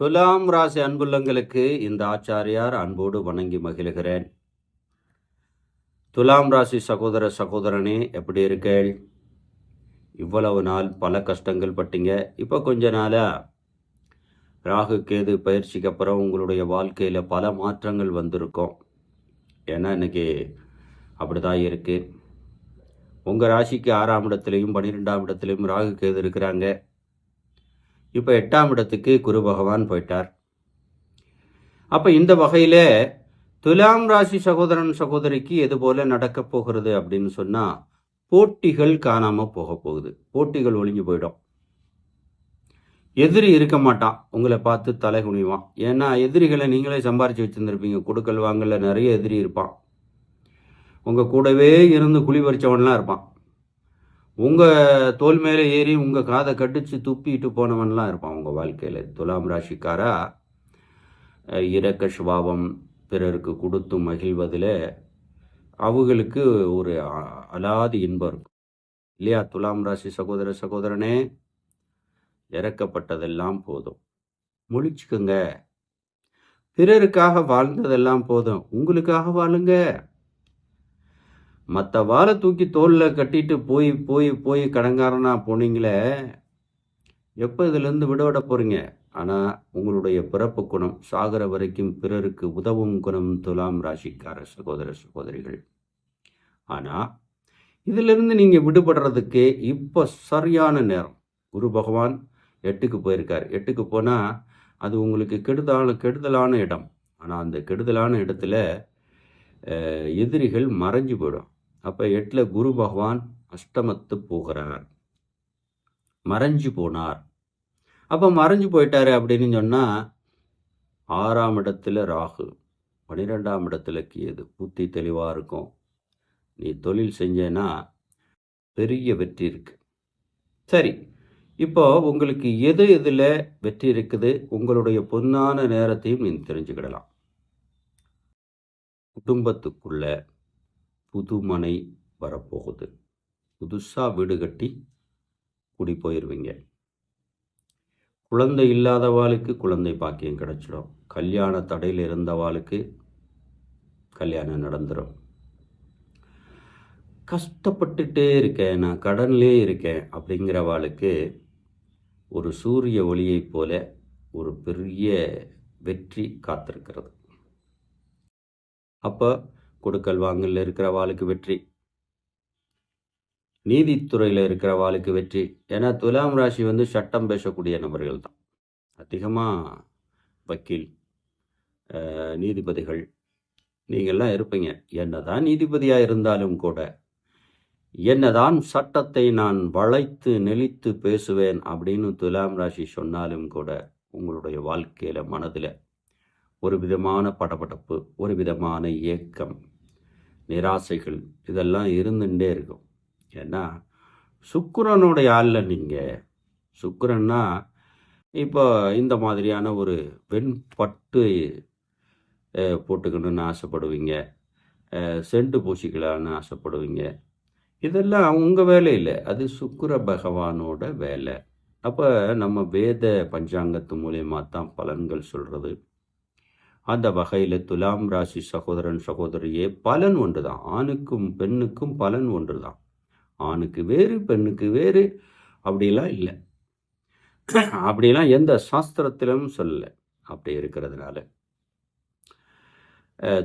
துலாம் ராசி அன்புள்ளங்களுக்கு இந்த ஆச்சாரியார் அன்போடு வணங்கி மகிழ்கிறேன். துலாம் ராசி சகோதர சகோதரனே எப்படி இருக்கேள்? இவ்வளவு நாள் பல கஷ்டங்கள் பட்டீங்க. இப்போ கொஞ்ச நாளாக ராகு கேது பயிற்சிக்கு அப்புறம் உங்களுடைய வாழ்க்கையில் பல மாற்றங்கள் வந்திருக்கும். ஏன்னா இன்னைக்கு அப்படிதான் இருக்குது உங்கள் ராசிக்கு ஆறாம் இடத்துலையும் பன்னிரெண்டாம் இடத்துலையும் ராகு கேது இருக்கிறாங்க. இப்போ எட்டாம் இடத்துக்கு குரு பகவான் போயிட்டார். அப்போ இந்த வகையில் துலாம் ராசி சகோதரன் சகோதரிக்கு எது போல நடக்கப் போகிறது அப்படின்னு சொன்னால் போட்டிகள் காணாமல் போக போகுது. போட்டிகள் ஒழிஞ்சு போயிடும். எதிரி இருக்க மாட்டான். உங்களை பார்த்து தலை குனிவான். ஏன்னா எதிரிகளை நீங்களே சம்பாரிச்சு வச்சுருந்துருப்பீங்க. கொடுக்கல் வாங்கல நிறைய எதிரி இருப்பான். உங்கள் கூடவே இருந்து குழி பறிச்சவன்லாம் இருப்பான். உங்கள் தோல் மேலே ஏறி உங்கள் காதை கடிச்சு துப்பிட்டு போனவன்லாம் இருப்பான் உங்கள் வாழ்க்கையில். துலாம் ராசிக்காரா இரக்க சுபாவம் பிறருக்கு கொடுத்து மகிழ்வதில் அவங்களுக்கு ஒரு அ- அலாதி இன்பம் இருக்கும். இல்லையா? துலாம் ராசி சகோதர சகோதரனே இறக்கப்பட்டதெல்லாம் போதும். முழிச்சுக்குங்க. பிறருக்காக வாழ்ந்ததெல்லாம் போதும். உங்களுக்காக வாழுங்க. மற்ற வாழை தூக்கி தோளில் கட்டிட்டு போய் போய் போய் கடங்காரனா போனீங்களே எப்போ இதுலேருந்து விடுபட போகிறீங்க ஆனால் உங்களுடைய பிறப்பு குணம் சாகர வரைக்கும் பிறருக்கு உதவும் குணம் துலாம் ராசிக்கார சகோதர சகோதரிகள். ஆனால் இதிலிருந்து நீங்கள் விடுபடுறதுக்கு இப்போ சரியான நேரம். குரு பகவான் எட்டுக்கு போயிருக்கார். எட்டுக்கு போனால் அது உங்களுக்கு கெடுதலான கெடுதலான இடம். ஆனால் அந்த கெடுதலான இடத்துல எதிரிகள் மறைஞ்சு போயிடும். அப்போ எட்டில் குரு பகவான் அஷ்டமத்து போகிறார். மறைஞ்சு போனார். அப்போ மறைஞ்சு போயிட்டாரு அப்படின்னு சொன்னால் ஆறாம் இடத்துல ராகு பன்னிரெண்டாம் இடத்துல கேது. புத்தி தெளிவாக இருக்கும். நீ தொழில் செஞ்சேன்னா பெரிய வெற்றி இருக்கு. சரி இப்போ உங்களுக்கு எது எதில் வெற்றி இருக்குது? உங்களுடைய பொன்னான நேரத்தையும் நீ தெரிஞ்சுக்கிடலாம். குடும்பத்துக்குள்ள புதுமனை வரப்போகுது. புதுசாக வீடு கட்டி குடி போயிடுவீங்க குழந்தை இல்லாதவாளுக்கு குழந்தை பாக்கியம் கிடைச்சிடும். கல்யாண தடையில் இருந்தவாளுக்கு கல்யாணம் நடந்துடும் கஷ்டப்பட்டுட்டே இருக்கேன் நான் கடன்லே இருக்கேன் அப்படிங்கிறவாளுக்கு ஒரு சூரிய ஒளியைப் போல ஒரு பெரிய வெற்றி காத்திருக்கிறது. அப்போ கொடுக்கல் வாங்கல இருக்கிறவாளுக்கு வெற்றி. நீதித்துறையில் இருக்கிற வாளுக்கு வெற்றி. ஏன்னா துலாம் ராசி வந்து சட்டம் பேசக்கூடிய நபர்கள் தான் அதிகமாக வக்கீல் நீதிபதிகள் நீங்கள்லாம் இருப்பீங்க. என்னதான் நீதிபதியாக இருந்தாலும் கூட என்னதான் சட்டத்தை நான் வளைத்து நெளித்து பேசுவேன் அப்படின்னு துலாம் ராசி சொன்னாலும் கூட உங்களுடைய வாழ்க்கையில் மனதில் ஒரு விதமான படபடப்பு ஒரு விதமான ஏக்கம் நிராசைகள் இதெல்லாம் இருந்துட்டே இருக்கும். ஏன்னா சுக்கரனுடைய ஆளில் நீங்கள் சுக்கரன்னா இப்போ இந்த மாதிரியான ஒரு வெண்பட்டு போட்டுக்கணும்னு ஆசைப்படுவீங்க. செண்டு பூசிக்கலான்னு ஆசைப்படுவீங்க. இதெல்லாம் உங்கள் வேலையில் அது சுக்கர பகவானோட வேலை. அப்போ நம்ம வேத பஞ்சாங்கத்து மூலயமா தான் பலன்கள் சொல்கிறது அந்த வகையில் துலாம் ராசி சகோதரன் சகோதரியே பலன் ஒன்று தான் ஆணுக்கும் பெண்ணுக்கும் பலன் ஒன்று தான் ஆணுக்கு வேறு பெண்ணுக்கு வேறு அப்படிலாம் இல்லை. அப்படிலாம் எந்த சாஸ்திரத்திலும் சொல்லலை. அப்படி இருக்கிறதுனால.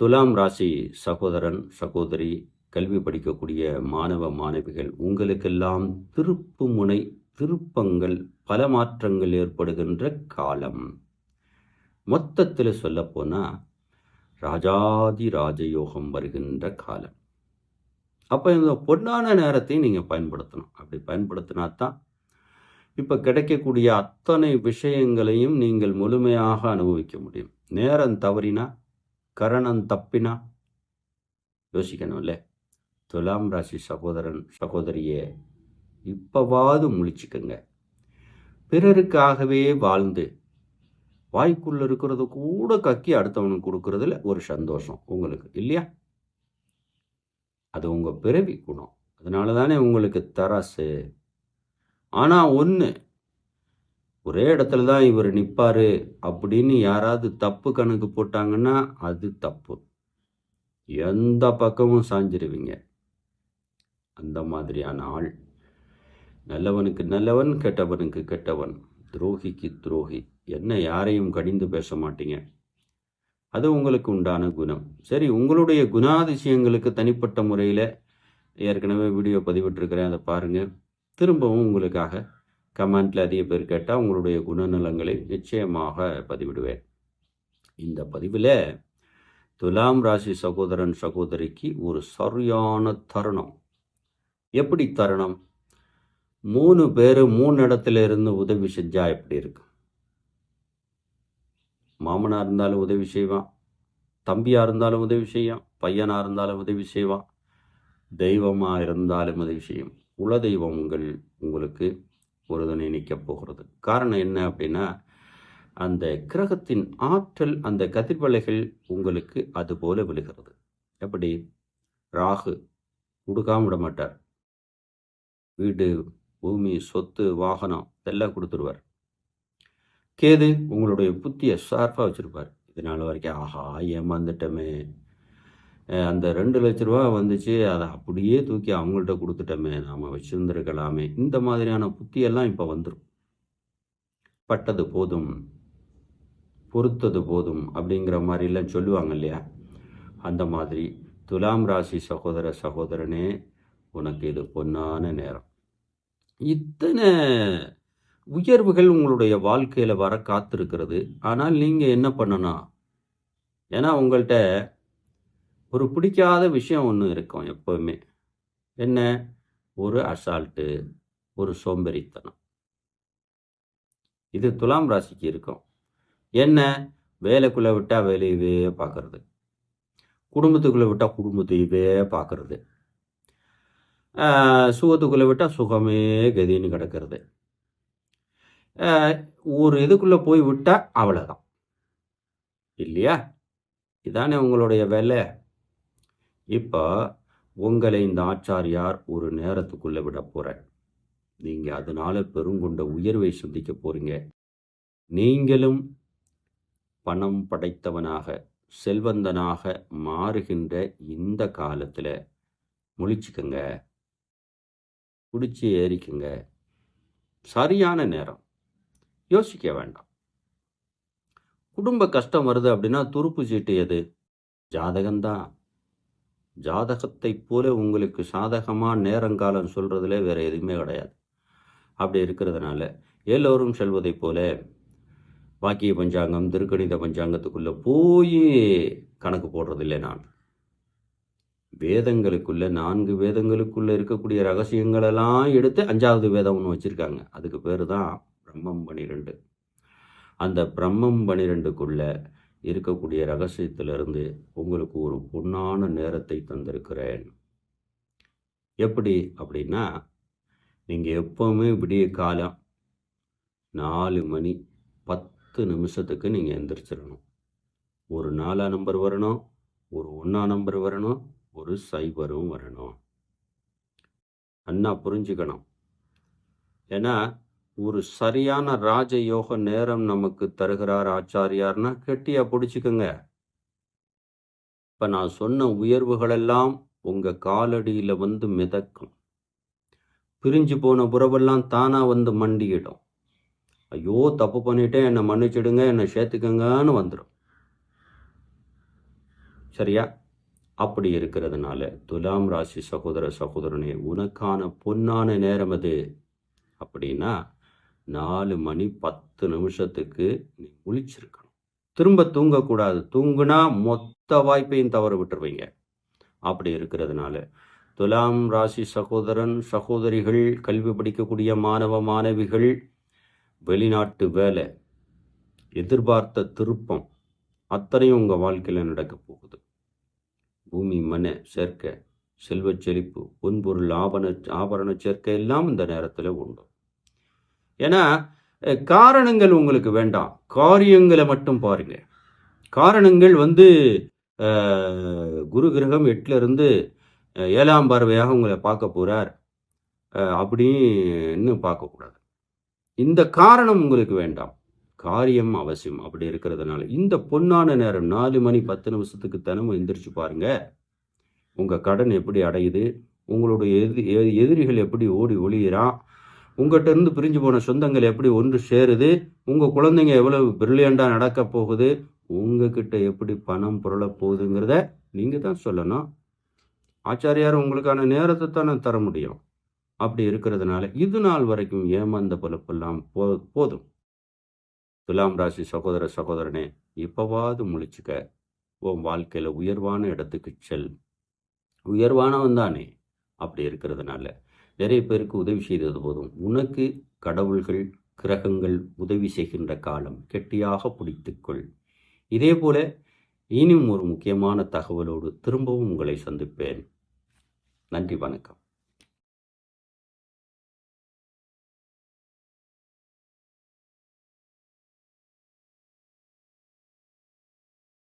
துலாம் ராசி சகோதரன் சகோதரி கல்வி படிக்கக்கூடிய மாணவ மாணவிகள் உங்களுக்கெல்லாம் திருப்பு முனை திருப்பங்கள் பல மாற்றங்கள் ஏற்படுகின்ற காலம். மொத்தத்தில் சொல்லப்போனால் ராஜாதி ராஜயோகம் வருகின்ற காலம். அப்போ இந்த பொன்னான நேரத்தையும் நீங்கள் பயன்படுத்தணும். அப்படி பயன்படுத்தினா தான் இப்போ கிடைக்கக்கூடிய அத்தனை விஷயங்களையும் நீங்கள் முழுமையாக அனுபவிக்க முடியும். நேரம் தவறினா கரணம் தப்பினா யோசிக்கணும்ல துலாம் ராசி சகோதரன் சகோதரியே இப்போவாவது முழிச்சுக்கங்க. பிறருக்காகவே வாழ்ந்து வாய்க்குள்ள இருக்கிறத கூட கக்கி அடுத்தவனுக்கு கொடுக்கறதுல ஒரு சந்தோஷம் உங்களுக்கு இல்லையா? அது உங்கள் பிறவி குணம். அதனால தானே உங்களுக்கு தராசு. ஆனால் ஒன்று ஒரே இடத்துல தான் இவர் நிற்பார் அப்படின்னு யாராவது தப்பு கணக்கு போட்டாங்கன்னா அது தப்பு. எந்த பக்கமும் சாஞ்சிருவீங்க. அந்த மாதிரியான ஆள். நல்லவனுக்கு நல்லவன் கெட்டவனுக்கு கெட்டவன். துரோகிக்கு துரோகி. என்ன யாரையும் கடிந்து பேச மாட்டீங்க. அது உங்களுக்கு உண்டான குணம். சரி உங்களுடைய குணாதிசயங்களுக்கு தனிப்பட்ட முறையில் ஏற்கனவே வீடியோ பதிவிட்டிருக்கிறேன் அதை பாருங்கள் திரும்பவும் உங்களுக்காக கமெண்ட்டில் அதிக பேர் கேட்டால் உங்களுடைய குணநலங்களை நிச்சயமாக பதிவிடுவேன். இந்த பதிவில் துலாம் ராசி சகோதரன் சகோதரிக்கு ஒரு சரியான தருணம். எப்படி தருணம்? மூணு பேர் மூணு இடத்துல இருந்து உதவி செஞ்சா எப்படி இருக்கும்? மாமனாக இருந்தாலும் உதவி செய்வான். தம்பியாக இருந்தாலும் உதவி செய்வான் பையனாக இருந்தாலும் உதவி செய்வான். தெய்வமாக இருந்தாலும் உதவி செய்யும். குலதெய்வம் உங்கள் உங்களுக்கு உறுதுணை நிற்கப் போகிறது. காரணம் என்ன அப்படின்னா அந்த கிரகத்தின் ஆற்றல் அந்த கதிர்வலைகள் உங்களுக்கு அதுபோல விழுகிறது. எப்படி? ராகு கொடுக்காம விட மாட்டார் வீடு பூமி சொத்து வாகனம் இதெல்லாம் கொடுத்துருவார். கேது உங்களுடைய புத்தியை ஷார்ப்பாக வச்சுருப்பார். இதனால் வரைக்கும் ஆஹா ஏமாந்துட்டோமே. அந்த ரெண்டு லட்ச ரூபா வந்துச்சு அதை அப்படியே தூக்கி அவங்கள்ட்ட கொடுத்துட்டோமே. நாம் வச்சுருந்துருக்கலாமே. இந்த மாதிரியான புத்தியெல்லாம் இப்போ வந்துடும் பட்டது போதும் பொறுத்தது போதும் அப்படிங்கிற மாதிரிலாம் சொல்லுவாங்க இல்லையா? அந்த மாதிரி துலாம் ராசி சகோதர சகோதரனே உனக்கு இது பொன்னான நேரம். இத்தனை உயர்வுகள் உங்களுடைய வாழ்க்கையில் வர காத்திருக்கிறது. ஆனால் நீங்கள் என்ன பண்ணணும் ஏன்னா உங்கள்கிட்ட ஒரு பிடிக்காத விஷயம் ஒன்று இருக்கும் எப்போவுமே. என்ன? ஒரு அசால்ட்டு ஒரு சோம்பேறித்தனம். இது துலாம் ராசிக்கு இருக்கும். என்ன? வேலைக்குள்ளே விட்டால் வேலையவே பார்க்கறது குடும்பத்துக்குள்ளே விட்டால் குடும்பத்தையவே பார்க்கறது சுகத்துக்குள்ளே விட்டால் சுகமே கதின்னு கிடக்கிறது. ஒரு இதுக்குள்ளே போய் விட்டால் அவ்வளோதான் இல்லையா? இதானே உங்களுடைய வேலை. இப்போ உங்களை இந்த ஆச்சாரியார் ஒரு நேரத்துக்குள்ளே விட போகிறார் நீங்கள் அதனால் பெருங்கொண்ட உயர்வை சந்திக்க போகிறீங்க நீங்களும் பணம் படைத்தவனாக செல்வந்தனாக மாறுகின்ற இந்த காலத்தில் முழிச்சுக்கங்க. குடிச்சு ஏறிக்குங்க. சரியான நேரம். யோசிக்க வேண்டாம். குடும்ப கஷ்டம் வருது அப்படின்னா துருப்பு சீட்டு எது? ஜாதகம்தான். ஜாதகத்தை போல உங்களுக்கு சாதகமாக நேரங்காலம் சொல்கிறதுல வேறு எதுவுமே கிடையாது. அப்படி இருக்கிறதுனால எல்லோரும் செல்வதைப் போல வாக்கிய பஞ்சாங்கம் திருக்கணித பஞ்சாங்கத்துக்குள்ளே போய் கணக்கு போடுறதில்லை நான். வேதங்களுக்குள்ள நான்கு வேதங்களுக்குள்ளே இருக்கக்கூடிய ரகசியங்களெல்லாம் எடுத்து அஞ்சாவது வேதம் ஒன்று வச்சுருக்காங்க. அதுக்கு பேர் தான் பிரம்மம் பனிரெண்டு. அந்த பிரம்மம் பனிரெண்டுக்குள்ள இருக்கக்கூடிய ரகசியத்திலிருந்து உங்களுக்கு ஒரு பொன்னான நேரத்தை தந்திருக்கிறேன். எப்படி அப்படின்னா நீங்கள் எப்போவுமே விடிய காலம் நாலு மணி பத்து நிமிஷத்துக்கு நீங்கள் எந்திரிச்சிடணும் ஒரு நாலா நம்பர் வரணும் ஒரு ஒன்றா நம்பர் வரணும் ஒரு சைபரும் வரணும். அண்ணா புரிஞ்சுக்கணும். ஏன்னா ஒரு சரியான ராஜயோக நேரம் நமக்கு தருகிறார் ஆச்சாரியார்னா கெட்டியா பிடிச்சிக்கங்க. இப்போ நான் சொன்ன உயர்வுகளெல்லாம் உங்கள் காலடியில் வந்து மிதக்கும். பிரிஞ்சு போன உறவெல்லாம் தானாக வந்து மண்டியிடும். ஐயோ தப்பு பண்ணிட்டேன் என்னை மன்னிச்சிடுங்க என்னை சேர்த்துக்கங்கன்னு வந்துடும் சரியா? அப்படி இருக்கிறதுனால துலாம் ராசி சகோதர சகோதரனே உனக்கான பொன்னான நேரம் அது. அப்படின்னா நாலு மணி பத்து நிமிஷத்துக்கு நீ முழிச்சிருக்கணும். திரும்ப தூங்கக்கூடாது. தூங்குனா மொத்த வாய்ப்பையும் தவற விட்டுருவீங்க. அப்படி இருக்கிறதுனால துலாம் ராசி சகோதரன் சகோதரிகள் கல்வி படிக்கக்கூடிய மாணவ மாணவிகள் வெளிநாட்டு வேலை எதிர்பார்த்த திருப்பம் அத்தனையும் உங்கள் வாழ்க்கையில் நடக்க போகுது. பூமி மன சேர்க்கை செல்வச் செழிப்பு பொன்பொருள் ஆபண ஆபரண சேர்க்கை எல்லாம் இந்த நேரத்தில் உண்டு. ஏன்னா காரணங்கள் உங்களுக்கு வேண்டாம். காரியங்களை மட்டும் பாருங்க. காரணங்கள் வந்து குரு கிரகம் எட்டிலிருந்து ஏழாம் பார்வையாக உங்களை பார்க்க போகிறார் அப்படின்னு பார்க்கக்கூடாது இந்த காரணம் உங்களுக்கு வேண்டாம். காரியம் அவசியம். அப்படி இருக்கிறதுனால. இந்த பொன்னான நேரம் நாலு மணி பத்து நிமிஷத்துக்கு தினமும் எந்திரிச்சு பாருங்க. உங்கள் கடன் எப்படி அடையுது? உங்களுடைய எதி எதிரிகள் எப்படி ஓடி ஒளியிறான்? உங்கள்கிட்ட இருந்து பிரிஞ்சு போன சொந்தங்கள் எப்படி ஒன்று சேருது? உங்கள் குழந்தைங்க எவ்வளவு பிரில்லியண்டாக நடக்க போகுது? உங்ககிட்ட எப்படி பணம் புரள போகுதுங்கிறத நீங்கள் தான் சொல்லணும். ஆச்சாரியார் உங்களுக்கான நேரத்தை தானே தர முடியும். அப்படி இருக்கிறதுனால இது நாள் வரைக்கும் ஏமாந்த பொழப்பெல்லாம் போ போதும். துலாம் ராசி சகோதர சகோதரனே இப்போவாது முழிச்சுக்க. உன் வாழ்க்கையில் உயர்வான இடத்துக்கு செல். உயர்வானவன் தானே. அப்படி இருக்கிறதுனால நிறைய பேருக்கு உதவி செய்தது போதும். உனக்கு கடவுள்கள் கிரகங்கள் உதவி செய்கின்ற காலம் கெட்டியாக பிடித்துக்கொள் இதே போல இனியும் ஒரு முக்கியமான தகவலோடு திரும்பவும் உங்களை சந்திப்பேன். நன்றி வணக்கம்.